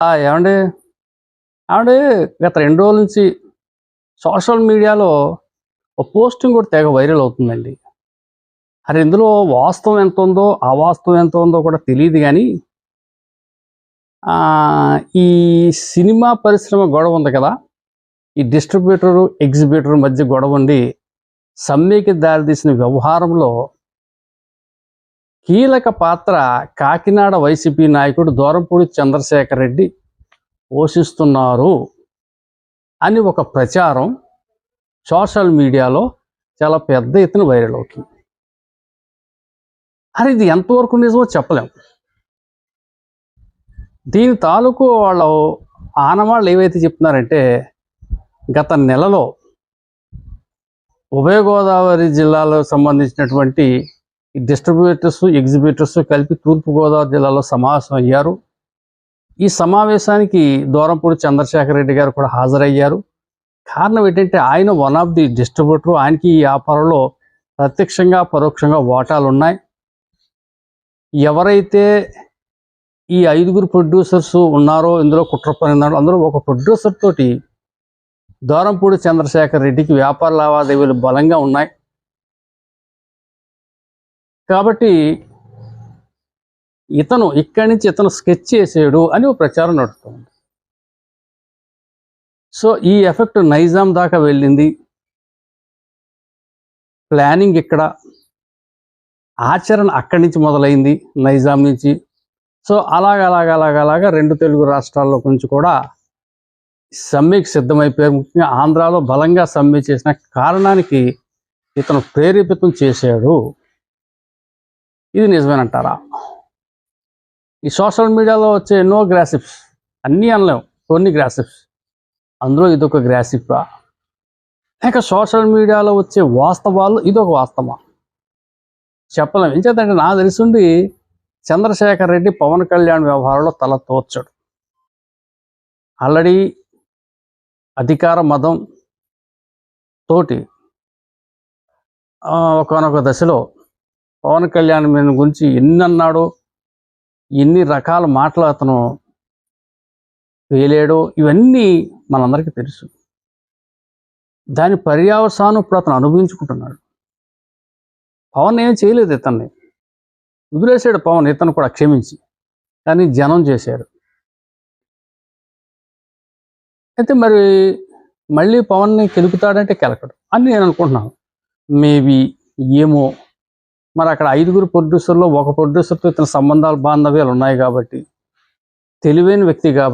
ఏమండి? ఏమండి గత రెండు రోజుల నుంచి సోషల్ మీడియాలో ఒక పోస్టింగ్ కూడా తెగ వైరల్ అవుతుందండి. అది ఇందులో వాస్తవం ఎంత ఉందో అవాస్తవం ఎంత ఉందో కూడా తెలియదు కానీ ఆ, ఈ సినిమా పరిశ్రమ గొడవ ఉంది కదా ఈ డిస్ట్రిబ్యూటర్ ఎగ్జిబ్యూటర్ మధ్య గొడవ ఉండి సమ్మెకి దారితీసిన వ్యవహారంలో కీలక పాత్ర కాకినాడ వైసీపీ నాయకుడు దూరంపూడి చంద్రశేఖర్ రెడ్డి పోషిస్తున్నారు అని ఒక ప్రచారం సోషల్ మీడియాలో చాలా పెద్ద ఎత్తున వైరల్ అవుతుంది. అది ఇది ఎంతవరకు నిజమో చెప్పలేం. దీని తాలూకు వాళ్ళు ఆనవాళ్ళు ఏవైతే చెప్తున్నారంటే గత నెలలో ఉభయ గోదావరి జిల్లాలో సంబంధించినటువంటి డిస్ట్రిబ్యూటర్స్ ఎగ్జిబ్యూటర్స్ కలిపి తూర్పుగోదావరి జిల్లాలో సమావేశం అయ్యారు. ఈ సమావేశానికి దూరంపూడి చంద్రశేఖర్ రెడ్డి గారు కూడా హాజరయ్యారు. కారణం ఏంటంటే ఆయన వన్ ఆఫ్ ది డిస్ట్రిబ్యూటర్ ఆయనకి ఈ వ్యాపారంలో ప్రత్యక్షంగా పరోక్షంగా వాటాలు ఉన్నాయి. ఎవరైతే ఈ ఐదుగురు ప్రొడ్యూసర్స్ ఉన్నారో ఇందులో కుట్ర పనిన్నారో అందులో ఒక ప్రొడ్యూసర్ తోటి దూరంపూడి చంద్రశేఖర్ రెడ్డికి వ్యాపార లావాదేవీలు బలంగా ఉన్నాయి. కాబట్టి ఇతను ఇక్కడి నుంచి ఇతను స్కెచ్ చేసాడు అని ఒక ప్రచారం నడుస్తుంది సో ఈ ఎఫెక్ట్ నైజాం దాకా వెళ్ళింది. ప్లానింగ్ ఇక్కడ ఆచరణ అక్కడి నుంచి మొదలైంది నైజాం నుంచి. సో అలాగ అలాగ అలాగ అలాగా రెండు తెలుగు రాష్ట్రాల్లో నుంచి కూడా సమ్మెకి సిద్ధమైపోయారు. ముఖ్యంగా ఆంధ్రాలో బలంగా సమ్మె చేసిన కారణానికి ఇతను ప్రేరేపితం చేశాడు. ఇది నిజమేనంటారా? ఈ సోషల్ మీడియాలో వచ్చే ఎన్నో గ్రాసిప్స్ అన్నీ అనలేం కొన్ని గ్రాసిప్స్. అందులో ఇదొక గ్రాసిప్ లేక సోషల్ మీడియాలో వచ్చే వాస్తవాలు ఇదొక వాస్తవా. చెప్పలేం. ఏం నా నాకు తెలిసిండి చంద్రశేఖర్ రెడ్డి పవన్ కళ్యాణ్ వ్యవహారంలో తల తోచాడు ఆల్రెడీ అధికార మదం తోటి ఒకనొక దశలో పవన్ కళ్యాణ్ మీద గురించి ఎన్ని అన్నాడో ఎన్ని రకాల మాటలు అతను వేలాడో ఇవన్నీ మనందరికీ తెలుసు. దాని పర్యావసానం ఇప్పుడు అతను అనుభవించుకుంటున్నాడు. పవన్ ఏం చేయలేదు ఇతన్ని. వదిలేసాడు పవన్ ఇతను కూడా క్షమించి. కానీ జనం చేశారు. అయితే మరి మళ్ళీ పవన్ని కెలుకుతాడంటే కెలకడు. అని నేను అనుకుంటున్నాను. మేబీ ఏమో మరి అక్కడ ఐదుగురు ప్రొడ్యూసర్లో ఒక ప్రొడ్యూసర్తో ఇతని సంబంధాలు బాంధవ్యాలు ఉన్నాయి కాబట్టి తెలివైన వ్యక్తి కాబట్టి